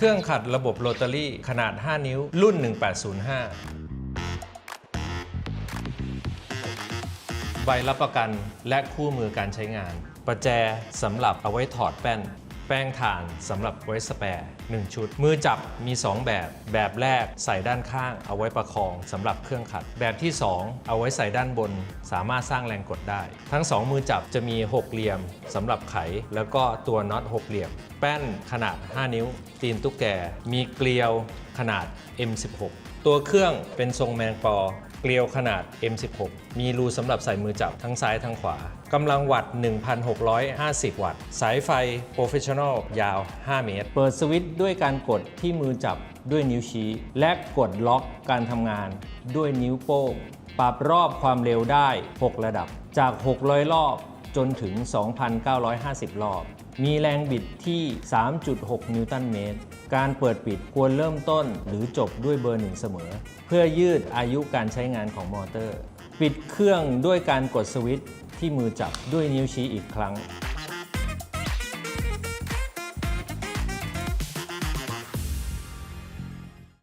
เครื่องขัดระบบโรตารี่ขนาด 5 นิ้ว รุ่น 1805 ใบรับประกันและคู่มือการใช้งาน ประแจสำหรับเอาไว้ถอดแป้น แป้งถ่านสำหรับไว้สแปร์1ชุด มือจับมี 2 แบบ แบบแรกใส่ด้านข้างเอาไว้ประคองสำหรับเครื่องขัด แบบที่ 2 เอาไว้ใส่ด้านบน สามารถสร้างแรงกดได้ ทั้ง 2 มือจับจะมี 6 เหลี่ยมสำหรับไข แล้วก็ตัวน็อต6เหลี่ยม แป้นขนาด 5 นิ้ว ตีนตุ๊กแก มีเกลียวขนาด M16 ตัวเครื่องเป็นทรงแมงปอ เกลียวขนาด M16 มีรูสำหรับใส่มือจับทั้งซ้ายทั้งขวากำลังวัตต์ 1,650 วัตต์ สายไฟ Professional ยาว 5 เมตร เปิดสวิตช์ด้วยการกดที่มือจับด้วยนิ้วชี้ และกดล็อกการทำงานด้วยนิ้วโป้ง ปรับรอบความเร็วได้ 6 ระดับ จาก 600 รอบจนถึง 2,950 รอบ มีแรงบิดที่ 3.6 นิวตันเมตร การเปิดปิดควรเริ่มต้นหรือจบด้วยเบอร์หนึ่งเสมอ เพื่อยืดอายุการใช้งานของมอเตอร์ ปิดเครื่องด้วยการกดสวิตช์ที่มือจับด้วยนิ้วชี้อีกครั้ง